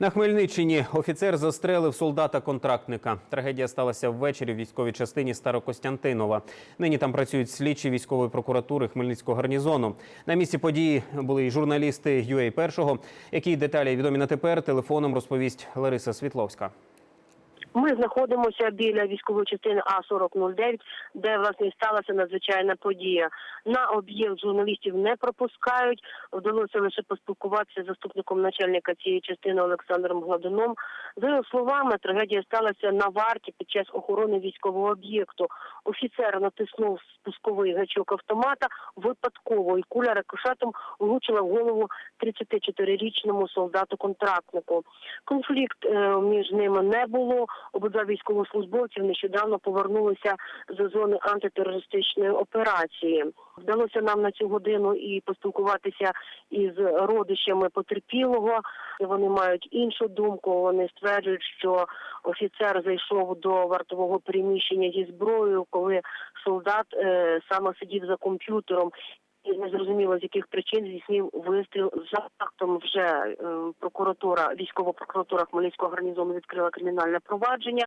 На Хмельниччині офіцер застрелив солдата-контрактника. Трагедія сталася ввечері в військовій частині Старокостянтинова. Нині там працюють слідчі військової прокуратури Хмельницького гарнізону. На місці події були й журналісти UA першого. Які деталі відомі на тепер телефоном розповість Лариса Світловська. Ми знаходимося біля військової частини А 4009 де власне сталася надзвичайна подія. На об'єкт журналістів не пропускають. Вдалося лише поспілкуватися з заступником начальника цієї частини Олександром Гладуном. За його словами, трагедія сталася на варті під час охорони військового об'єкту. Офіцер натиснув спусковий гачок автомата випадково, і куля рикошетом влучила в голову 34-річному солдату-контрактнику. Конфлікт е, між ними не було. Обидва військовослужбовців нещодавно повернулися з зони антитерористичної операції. Вдалося нам на цю годину і поспілкуватися із родичами потерпілого. Вони мають іншу думку. Вони стверджують, що офіцер зайшов до вартового приміщення зі зброєю, коли солдат е, саме сидів за комп'ютером. Незрозуміло з яких причин здійснив вистріл за фактом. Вже е, прокуратура, військова прокуратура Хмельницького гарнізону відкрила кримінальне провадження.